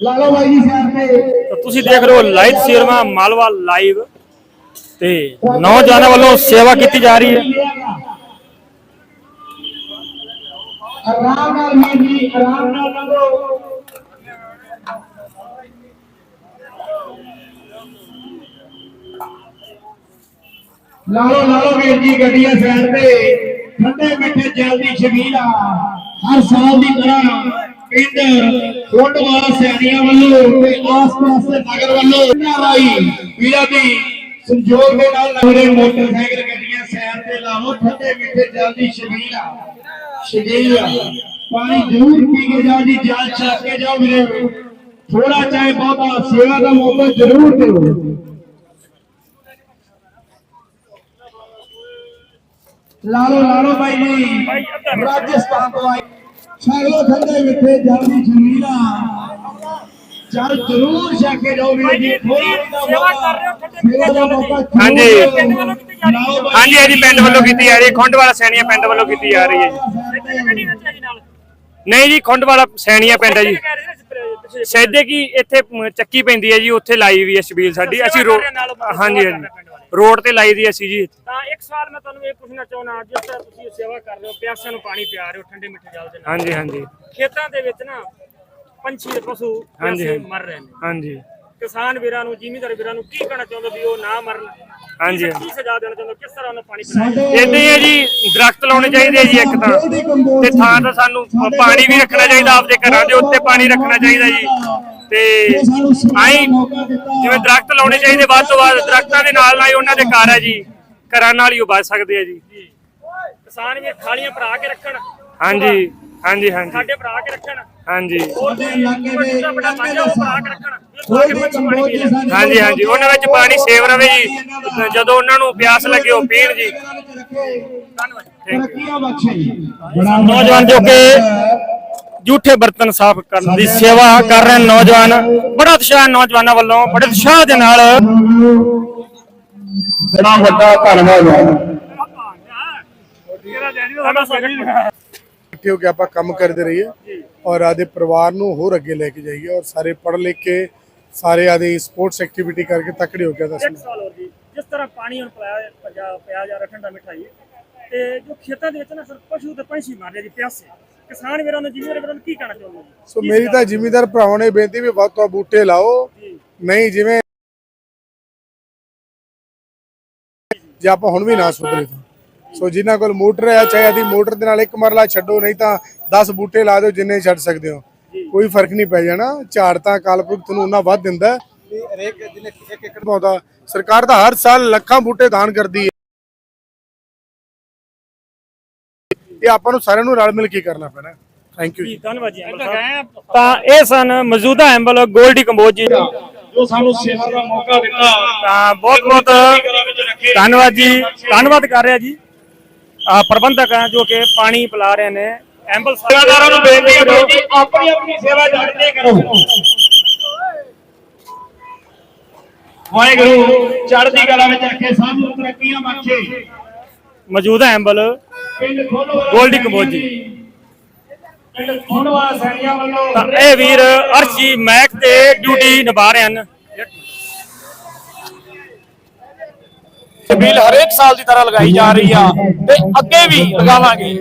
ਲਾ ਲਓ ਬਾਈ ਜੀ ਸਾਈਡ ਤੇ। ਤਾਂ ਤੁਸੀਂ ਦੇਖ ਰਹੇ ਹੋ ਲਾਈਵ ਸੀਰਵਾ ਮਾਲਵਾ ਲਾਈਵ ਤੇ ਨੌਜਵਾਨਾਂ ਵੱਲੋਂ ਸੇਵਾ ਕੀਤੀ ਜਾ ਰਹੀ ਹੈ। ਆਰਾਮ ਨਾਲ ਵੀਰ ਜੀ ਆਰਾਮ ਨਾਲ ਲੰਘੋ। ਲਾਓ ਲਾਓ ਵੀਰ ਜੀ ਗੱਡੀਆਂ ਸਾਈਡ ਤੇ। ਠੰਡੇ ਮਿੱਠੇ ਜਲ ਦੀ ਛਬੀਲ ਆ। ਹਰ ਸਾਲ ਦੀ ਤਰ੍ਹਾਂ ਪਿੰਡ ਕੋਟਵਾਲਾ ਸਿਆਣੀਆਂ ਵੱਲੋਂ ਤੇ ਆਸ-ਪਾਸ ਦੇ ਨਗਰ ਵੱਲੋਂ ਇਹਨਾਂ ਰਾਈ ਵੀਰਾਂ ਦੀ ਸੰਯੋਗ ਦੇ ਨਾਲ ਨਗਰੇ ਮੋਟਰਸਾਈਕਲ ਗੱਡੀਆਂ ਸਾਈਡ ਤੇ ਲਾਓ ਠੰਡੇ ਮਿੱਠੇ ਜਲ ਦੀ ਆ ਆ। ਪਾਣੀ ਜ਼ਰੂਰ ਪੀ ਕੇ ਜਾਓ ਜੀ ਜਲ ਛਕ ਕੇ ਜਾਓ ਵੀਰੇ। ਥੋੜਾ ਚਾਹੇ ਬਹੁਤਾ ਸੇਵਾ ਦਾ ਮੌਕਾ ਜ਼ਰੂਰ ਦਿਓ। ਲਾਲੋ ਲਾਲੋ ਬਾਈ ਜੀ ਰਾਜਸਥਾਨ ਤੋਂ ਆਏ। ਛਾਗਲੋ ਠੰਡੇ ਮਿੱਠੇ ਜਲ ਦੀ ਜ਼ਮੀਨਾ ਚਲ ਜ਼ਰੂਰ ਛਕ ਕੇ ਜਾਓ ਵੀਰੇ ਜੀ ਸੇਵਾ ਕਰ ਰਹੇ ਹੋ ਠੰਡੇ ਹਾਂਜੀ। ਪਿੰਡ ਵੱਲੋਂ ਕੀਤੀ ਜਾ ਰਹੀ ਹੈ। ਹਾਂਜੀ ਹਾਂਜੀ ਪਿੰਡ ਵੱਲੋਂ ਕੀਤੀ ਜਾ ਰਹੀ ਹੈ ਖੁੰਡਵਾਲਾ ਸੈਣੀਆਂ ਪਿੰਡ ਵੱਲੋਂ ਕੀਤੀ ਜਾ ਰਹੀ ਹੈ। ਜੀ ਜੀ ਨਹੀਂ ਜੀ ਖੁੰਡਵਾਲਾ ਸੈਣੀਆਂ ਪਿੰਡ ਹੈ ਜੀ। ਸੈਦੇ ਕੀ ਇੱਥੇ ਚੱਕੀ ਪੈਂਦੀ ਹੈ ਜੀ ਉੱਥੇ ਲਾਈ ਵੀ ਹੈ ਸ਼ਬੀਲ ਸਾਡੀ। ਅਸੀਂ ਰੋ- ਹਾਂਜੀ ਹਾਂਜੀ। ਰੋਡ ਤੇ ਲਾਈ ਦੀ ਅਸੀਂ ਜੀ। ਤਾਂ ਇੱਕ ਸਵਾਲ ਮੈਂ ਤੁਹਾਨੂੰ ਇਹ ਪੁੱਛਣਾ ਚਾਹੁੰਦਾ ਜਿਸ ਤਰ੍ਹਾਂ ਤੁਸੀਂ ਸੇਵਾ ਕਰ ਰਹੇ ਹੋ ਪਿਆਸਿਆਂ ਨੂੰ ਪਾਣੀ ਪਿਆ ਰਹੇ ਹੋ ਠੰਡੇ ਮਿੱਠੇ ਜਲ ਦੇ ਨਾਲ। ਹਾਂਜੀ ਹਾਂਜੀ। ਖੇਤਾਂ ਦੇ ਵਿੱਚ ਨਾ ਪੰਛੀ ਪਸ਼ੂ ਹਾਂਜੀ। ਮਰ ਰਹੇ ਨੇ। ਹਾਂਜੀ। ਕਿਸਾਨ ਵੀਰਾਂ ਨੂੰ ਜ਼ਿਮੀਂਦਾਰ ਵੀਰਾਂ ਨੂੰ ਕੀ ਕਹਿਣਾ ਚਾਹੁੰਦੇ ਵੀ ਉਹ ਨਾ ਮਰਨ? ਹਾਂਜੀ, ਕੀ- ਸਜ਼ਾ ਦੇਣਾ ਚਾਹੁੰਦੇ ਹੋ? ਕਿਸ ਤਰ੍ਹਾਂ ਉਹਨਾਂ ਪਾਣੀ ਪਿਲਾਇਆ ਹੀ? ਹੈ ਜੀ ਦਰਖਤ ਲਾਉਣੇ ਚਾਹੀਦੇ ਜੀ ਇੱਕ ਤਾਂ। ਤੇ ਥਾਂ ਤਾਂ ਸਾਨੂੰ ਪਾਣੀ ਵੀ ਰੱਖਣਾ ਚਾਹੀਦਾ ਆਪਦੇ ਘਰਾਂ ਦੇ ਉੱਤੇ ਪਾਣੀ ਰੱਖਣਾ ਚਾਹੀਦਾ ਜੀ। ਤੇ ਆਈ ਜਿਵੇਂ ਦਰਖਤ ਲਾਉਣੇ ਚਾਹੀਦੇ ਵੱਧ ਤੋਂ ਵੱਧ ਦਰਖਤਾਂ ਦੇ ਨਾਲ ਨਾਲ ਹੀ ਉਹਨਾਂ ਦੇ ਘਰ ਹੈ ਜੀ। ਘਰਾਂ ਨਾਲ ਹੀ ਉਹ ਬਚ ਸਕਦੇ ਆ ਜੀ। ਕਿਸਾਨ ਵੀ ਖਾਲੀਆਂ ਭਰਾ ਕੇ ਰੱਖਣ। ਹਾਂਜੀ ਹਾਂਜੀ ਹਾਂਜੀ। ਸਾਡੇ ਭਰਾ ਕੇ ਰੱਖਣ। ਹਾਂਜੀ। ਹਾਂਜੀ ਹਾਂਜੀ। ਉਹਨਾਂ ਵਿੱਚ ਪਾਣੀ ਸੇਵ ਰਵੇ ਜੀ। ਜਦੋਂ ਉਹਨਾਂ ਨੂੰ ਪਿਆਸ ਲੱਗੇ ਉਹ ਪੀਣ ਜੀ। ਨੌਜਵਾਨ ਜੋ ਕਿ ਝੂਠੇ ਬਰਤਨ ਸਾਫ਼ ਕਰਨ ਦੀ ਸੇਵਾ ਕਰ ਰਹੇ ਨੌਜਵਾਨ। ਬੜਾ ਉਤਸ਼ਾਹ ਨੌਜਵਾਨਾਂ ਵੱਲੋਂ ਬੜੇ ਉਤਸ਼ਾਹ ਦੇ ਨਾਲ। ਬੜਾ ਵੱਡਾ ਧੰਨਵਾਦ। ਹੈ ਇਕੱਠੇ ਹੋ ਕੇ ਆਪਾਂ ਕੰਮ ਕਰਦੇ ਰਹੀਏ ਔਰ ਆਦੇ ਪਰਿਵਾਰ ਨੂੰ ਹੋਰ ਅੱਗੇ ਲੈ ਕੇ ਜਾਈਏ ਔਰ ਸਾਰੇ ਪੜ੍ਹ ਲਿਖ ਕੇ ਸਾਰੇ ਆਦੇ ਸਪੋਰਟਸ ਐਕਟੀਵਿਟੀ ਕਰਕੇ ਤਕੜੇ ਹੋ ਇੱਕ ਦੱਸਣਾ ਸਾਲ ਹੋਰ ਜੀ ਜਿਸ ਤਰ੍ਹਾਂ ਪਾਣੀ ਹੁਣ ਪਿਆ ਪਿਆ ਜਾ ਰਿਹਾ ਠੰਡਾ ਮਿੱਠਾ ਜੀ। ਤੇ ਜੋ ਖੇਤਾਂ ਦੇ ਵਿੱਚ ਨਾ ਸਰ ਪਸ਼ੂ ਤੇ ਪੰਛੀ ਮਰ ਰਹੇ ਜੀ ਪਿਆਸੇ। ਕਿਸਾਨ ਵੀਰਾਂ ਨੂੰ ਜ਼ਿਮੀਦਾਰ ਵੀਰਾਂ ਨੂੰ ਕੀ ਕਹਿਣਾ ਚਾਹੁੰਦੇ ਸੋ ਮੇਰੀ ਤਾਂ ਜ਼ਿਮੀਦਾਰ ਭਰਾਵਾਂ ਨੇ ਬੇਨਤੀ ਵੀ ਵੱਧ ਤੋਂ ਬੂਟੇ ਲਾਓ। ਨਹੀਂ ਜਿਵੇਂ ਜੇ ਆਪਾਂ ਹੁਣ ਵੀ ਨਾ ਸੁਧਰੇ ਤਾਂ। ਸੋ ਜਿਨ੍ਹਾਂ ਕੋਲ ਮੋਟਰ ਹੈ ਚਾਹੇ ਆਦੀ ਮੋਟਰ ਦੇ ਨਾਲ ਇੱਕ ਮਰਲਾ ਛੱਡੋ ਨਹੀਂ ਤਾਂ 10 ਬੂਟੇ ਲਾ ਦਿਓ ਜਿੰਨੇ ਛੱਡ ਸਕਦੇ ਹੋ। ਕੋਈ ਫ਼ਰਕ ਨਹੀਂ ਪੈ ਜਾਣਾ। ਝਾੜ ਤਾਂ ਕਾਲਪੁਰਖ ਤੁਹਾਨੂੰ ਉਹਨਾਂ ਵੱਧ ਦਿੰਦਾ ਹੈ। ਤੇ ਹਰੇਕ ਜਿਹਨੇ ਇੱਕ ਏਕੜ ਪਾਉਂਦਾ ਸਰਕਾਰ ਤਾਂ ਹਰ ਸਾਲ ਲੱਖਾਂ ਬੂਟੇ ਦਾਨ ਕਰਦੀ ਹੈ। ਇਹ ਆਪਾਂ ਨੂੰ ਸਾਰਿਆਂ ਨੂੰ ਰਲ ਮਿਲ ਕੇ ਕਰਨਾ ਪੈਣਾ। ਥੈਂਕ ਯੂ ਜੀ। ਧੰਨਵਾਦ ਤਾਂ ਇਹ ਸਨ ਮੌਜੂਦਾ ਐਂਬਲ ਗੋਲਡੀ ਕੰਬੋਜ ਜੀ ਜੋ ਸਾਨੂੰ ਸੇਵਾ ਦਾ ਮੌਕਾ ਦਿੱਤਾ ਤਾਂ ਬਹੁਤ ਬਹੁਤ ਧੰਨਵਾਦ ਜੀ ਧੰਨਵਾਦ ਕਰ ਰਿਹਾ ਜੀ। ਪ੍ਰਬੰਧਕ ਆ ਜੋ ਕਿ ਪਾਣੀ ਪਿਲਾ ਰਹੇ ਨੇ। ਐਂਬਲ ਸੇਵਾਦਾਰਾਂ ਨੂੰ ਬੇਨਤੀ ਹੈ ਕਿ ਆਪਣੀ ਆਪਣੀ ਸੇਵਾ ਜਾਣਦੇ ਕਰੋ। ਵਾਹਿਗੁਰੂ ਚੜ੍ਹਦੀ ਕਲਾ ਵਿੱਚ ਰੱਖੇ ਸਭ ਨੂੰ ਤਰੱਕੀਆਂ ਬਖਸ਼ੇ। ਮੌਜੂਦਾ ਐਂਬਲ। ਗੋਲਡੀ ਕੰਬੋਜ। ਜੀ ਪਿੰਡ ਖੋਲਵਾ ਸੈਣੀਆਂ ਵੱਲੋਂ ਤਾਂ ਇਹ ਵੀਰ ਅਰਸ਼ੀ ਮੈਕ ਤੇ ਡਿਊਟੀ ਨਿਭਾ ਰਹੇ ਹਨ। ਛਬੀਲ ਹਰੇਕ ਸਾਲ ਦੀ ਤਰ੍ਹਾਂ ਲਗਾਈ ਜਾ ਰਹੀ ਆ ਤੇ ਅੱਗੇ ਵੀ ਲਗਾਵਾਂਗੇ।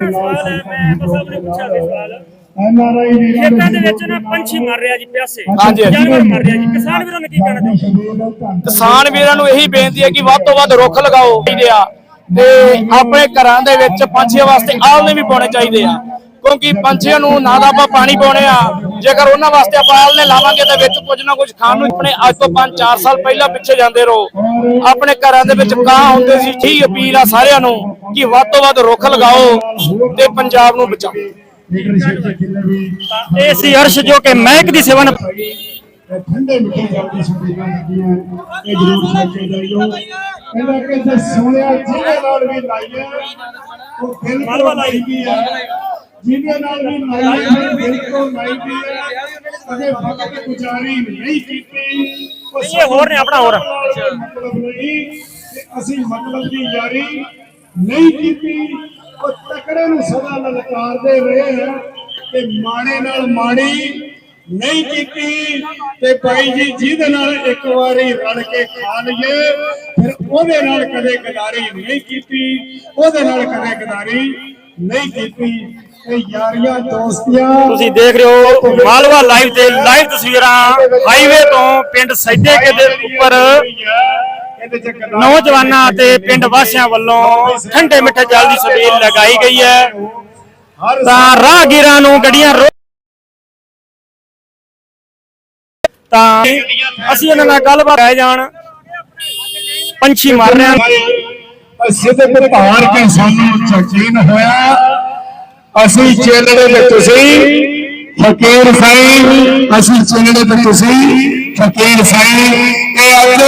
ਸਵਾਲ ਹੈ ਮੈਂ ਐਂਬਲ ਸਾਹਿਬ ਨੇ ਪੁੱਛਿਆ ਸੀ ਸਵਾਲ। ਐਨਆਰਆਈ ਵੀਰਾਂ ਖੇਤਾਂ ਦੇ ਵਿੱਚ ਨਾ ਪੰਛੀ ਮਰ ਰਿਹਾ ਜੀ ਪਿਆਸੇ। ਹਾਂਜੀ, ਹਾਂਜੀ। ਜਾਨਵਰ ਮਰ ਰਿਹਾ ਜੀ ਕਿਸਾਨ ਵੀਰਾਂ ਨੇ ਕੀ ਕਹਿਣਾ ਚਾਹੁੰਦੇ? ਕਿਸਾਨ ਵੀਰਾਂ ਨੂੰ ਇਹੀ ਬੇਨਤੀ ਹੈ ਕਿ ਵੱਧ ਤੋਂ ਵੱਧ ਰੁੱਖ ਲਗਾਓ ਚਾਹੀਦੇ ਆ ਤੇ ਆਪਣੇ ਘਰਾਂ ਦੇ ਵਿੱਚ ਪੰਛੀਆਂ ਵਾਸਤੇ ਆਲਣੇ ਵੀ ਪਾਉਣੇ ਚਾਹੀਦੇ ਆ। ਕਿਉਂਕਿ ਪੰਛੀਆਂ ਨੂੰ ਨਾ ਤਾਂ ਆਪਾਂ ਪਾਣੀ ਪਾਉਣੇ ਆ। ਜੇਕਰ ਉਹਨਾਂ ਵਾਸਤੇ ਆਪਾਂ ਆਲਣੇ ਲਾਵਾਂਗੇ ਤਾਂ ਵਿੱਚ ਕੁਝ ਨਾ ਕੁਝ ਖਾਣ ਨੂੰ ਆਪਣੇ ਅੱਜ ਤੋਂ 5-4 ਸਾਲ ਪਹਿਲਾਂ ਪਿੱਛੇ ਜਾਂਦੇ ਰਹੋ। ਆਪਣੇ ਘਰਾਂ ਦੇ ਵਿੱਚ ਕਾਂ ਹੁੰਦੇ ਸੀ ਠੀਕ ਅਪੀਲ ਆ ਸਾਰਿਆਂ ਨੂੰ ਕਿ ਵੱਧ ਤੋਂ ਵੱਧ ਰੁੱਖ ਲਗਾਓ ਤੇ ਪੰਜਾਬ ਨੂੰ ਬਚਾਓ। ਇਹ ਸੀ ਅਰਸ਼ ਜੋ ਕਿ ਮਹਿਕ ਦੀ ਸੇਵਾ ਇਹ ਠੰਡੇ ਮਿੱਠੇ ਜਲ ਦੀ ਸੁਵਿਧਾ ਲੱਗੀਆਂ ਇਹ ਜ਼ਰੂਰ ਸੋਚੇ ਜਾਈਓ ਕਹਿੰਦਾ ਕਿ ਜੇ ਸੋਹਣਿਆ ਜਿਹਦੇ ਨਾਲ ਵੀ ਲਾਈਏ ਉਹ ਦਿਲ ਮਾਲਵਾ ਤੋਂ ਲਾਈ। ਹੈ। ਜਿਹਦੇ ਨਾਲ ਵੀ ਦਿਲ ਤੋਂ ਲਾਈਦੀ ਹੈ। ਕਦੇ ਵਕਤ ਗੁਜ਼ਾਰੀ ਨਹੀਂ ਕੀਤੀ। ਇਹ ਹੋਰ ਨੇ, ਆਪਣਾ ਹੋਰ। ਮਤਲਬ ਨਹੀਂ ਕਿ ਅਸੀਂ ਮਤਲਬ ਦੀ ਯਾਰੀ ਨਹੀਂ ਕੀਤੀ। ਉਹ ਤਕੜੇ ਨੂੰ ਸਦਾ ਲਲਕਾਰਦੇ ਰਹੇ ਆ ਕਿ ਮਾੜੇ ਨਾਲ ਮਾੜੀ ਨਹੀਂ ਕੀਤੀ ਤੇ ਭਾਈ ਜੀ ਜਿਹਦੇ ਨਾਲ ਇੱਕ ਵਾਰੀ ਰਲ ਕੇ ਖਾ ਲਈਏ ਫਿਰ ਉਹਦੇ ਨਾਲ ਕਦੇ ਗਦਾਰੀ ਨਹੀਂ ਕੀਤੀ ਉਹਦੇ ਨਾਲ ਕਦੇ ਗਦਾਰੀ ਨਹੀਂ ਕੀਤੀ। ਇਹ ਯਾਰੀਆਂ ਦੋਸਤੀਆਂ। ਤੁਸੀਂ ਦੇਖ ਰਹੇ ਹੋ ਮਾਲਵਾ ਲਾਈਵ ਤੇ ਲਾਈਵ ਤਸਵੀਰਾਂ ਹਾਈਵੇ ਤੋਂ ਪਿੰਡ ਸੈਦੇ ਦੇ ਉੱਪਰ ਨੌਜਵਾਨਾਂ ਤੇ ਪਿੰਡ ਵਾਸੀਆਂ ਵੱਲੋਂ ਠੰਡੇ ਮਿੱਠੇ ਜਲ ਦੀ ਛਬੀਲ ਲਗਾਈ ਗਈ ਹੈ। ਤਾਂ ਰਾਹਗੀਰਾਂ ਨੂੰ ਗੱਡੀਆਂ ਤਾਂ ਅਸੀਂ ਇਹਨਾਂ ਨਾਲ ਗੱਲਬਾਤ ਰਹਿ ਜਾਣ। ਪੰਛੀ ਮਰ ਰਹੇ ਹਨ। ਸਿੱਧਕ ਧਾਰ ਕੇ ਸਾਨੂੰ ਯਕੀਨ ਹੋਇਆ। ਅਸੀਂ ਚੇਲੜੇ ਤੇ ਤੁਸੀਂ ਫਕੀਰ ਸਾਈ, ਅਸੀਂ ਚੇਲੜੇ ਤੇ ਤੁਸੀਂ ਫਕੀਰ ਸਾਈ। ਇਹ ਅੱਜ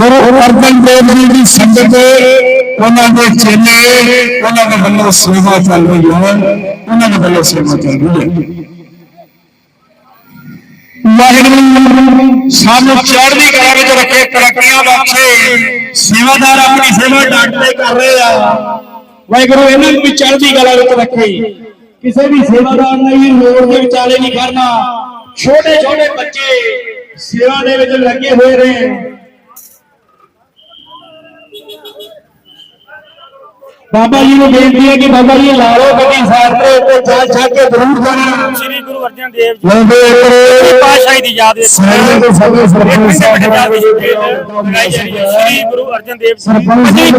ਗੁਰੂ ਅਰਜਨ ਦੇਵ ਜੀ ਦੀ ਸੰਗਤ, ਉਹਨਾਂ ਦੇ ਚੇਲੇ ਉਹਨਾਂ ਦੇ ਵੱਲੋਂ ਸੇਵਾ ਚੱਲ ਰਹੀ ਹੈ, ਉਹਨਾਂ ਦੇ ਵੱਲੋਂ ਸੇਵਾ ਚੱਲ ਰਹੀ ਹੈ। ਵਾਹਿਗੁਰੂ, ਸਾਨੂੰ ਚੜ੍ਹਦੀ ਕਲਾ ਵਿੱਚ ਰੱਖੇ, ਤਰੱਕੀਆਂ ਬਖਸ਼ੇ। ਸੇਵਾਦਾਰ ਆਪਣੀ ਸੇਵਾ ਡਾਕਟਰ ਕਰ ਰਹੇ ਆ। ਵਾਹਿਗੁਰੂ, ਇਹਨਾਂ ਨੂੰ ਵੀ ਚੜ੍ਹਦੀ ਕਲਾ ਵਿੱਚ ਰੱਖੇ। ਕਿਸੇ ਵੀ ਸੇਵਾਦਾਰ ਨੇ ਵੀ ਰੋਡ ਦੇ ਵਿਚਾਲੇ ਨਹੀਂ ਕਰਨਾ। ਛੋਟੇ ਛੋਟੇ ਬੱਚੇ ਸੇਵਾ ਦੇ ਵਿੱਚ ਲੱਗੇ ਹੋਏ ਨੇ। ਬਾਬਾ ਜੀ ਨੂੰ ਬੇਨਤੀ ਹੈ ਕਿ ਬਾਬਾ ਜੀ ਲਾ ਲਓ ਗੱਡੀ ਸਾਈਡ ਤੇ ਉੱਤੇ ਚੱਲ ਛੱਡ ਕੇ ਜ਼ਰੂਰ ਜਾਣਾ। ਸ੍ਰੀ ਗੁਰੂ ਅਰਜਨ ਦੇਵ ਜੀ। ਲੰਬੇ ਦੀ ਪਾਤਸ਼ਾਹੀ ਦੀ ਯਾਦ ਵਿੱਚ ਸਾਰੇ ਦੇ ਸਾਰੇ ਸਰਪੰਚ ਸਾਹਿਬ ਸ੍ਰੀ ਗੁਰੂ ਅਰਜਨ ਦੇਵ ਜੀ ਦੀ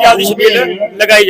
ਯਾਦ ਵਿੱਚ ਠੰਡੇ ਲਗਾਈ